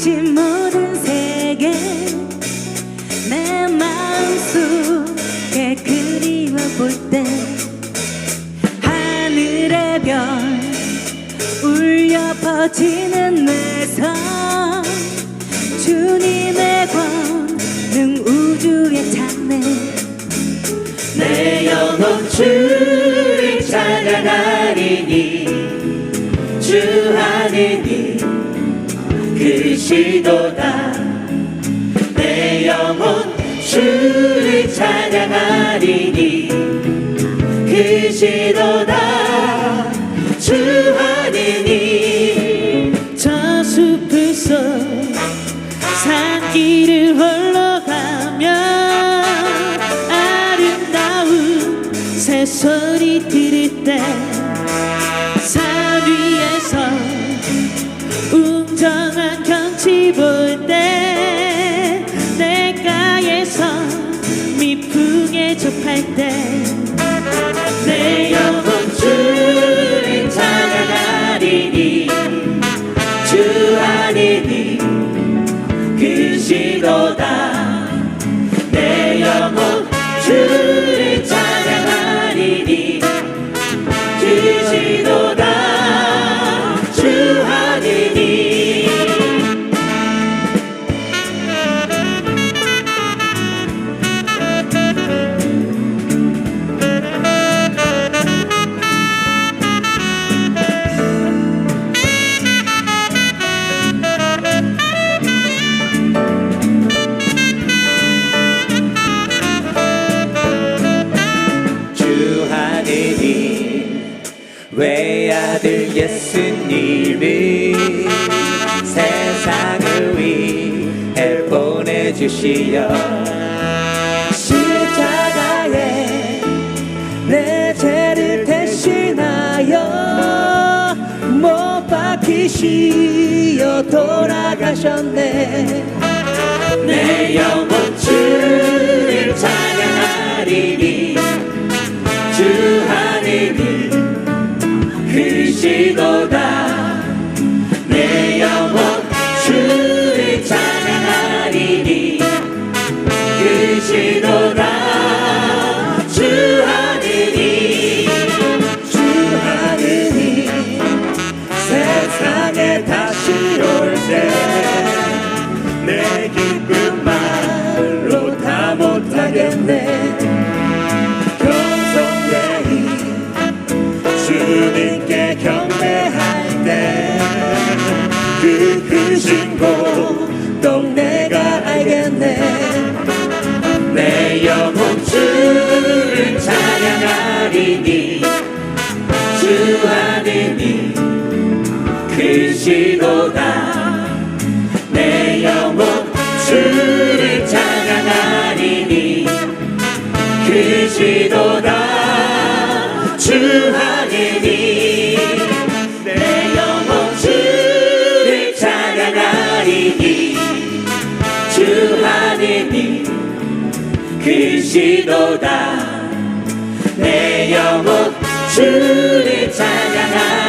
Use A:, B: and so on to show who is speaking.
A: 지 모든 세계 내 마음속에
B: 그리워볼 때 하늘의 별 울려 퍼지는 내성
A: 주님의 권능 우주의 찬양 내
B: 영혼 주를 찬양하리니 주하는 이 그시도다. 내 영혼 주를 찬양하리니 그시도다. 주 하느님 저속 산길을 홀로 to pack day. 외아들 예수님을 세상을 위해 보내주시어
A: 십자가에 내 죄를 대신하여 못 박히시어 돌아가셨네.
B: 내 영혼 주
A: 못하겠네. 경성되이 주님께 경배할 때그 크신 고통 내가 알겠네.
B: 내 영혼 주를 찬양하리니 주 하느님 그시도다 그시도다. 주 하느님 내 영혼 주를 찬양하리니. 주 하느님 그시도다. 내 영혼 주를 찬양하리니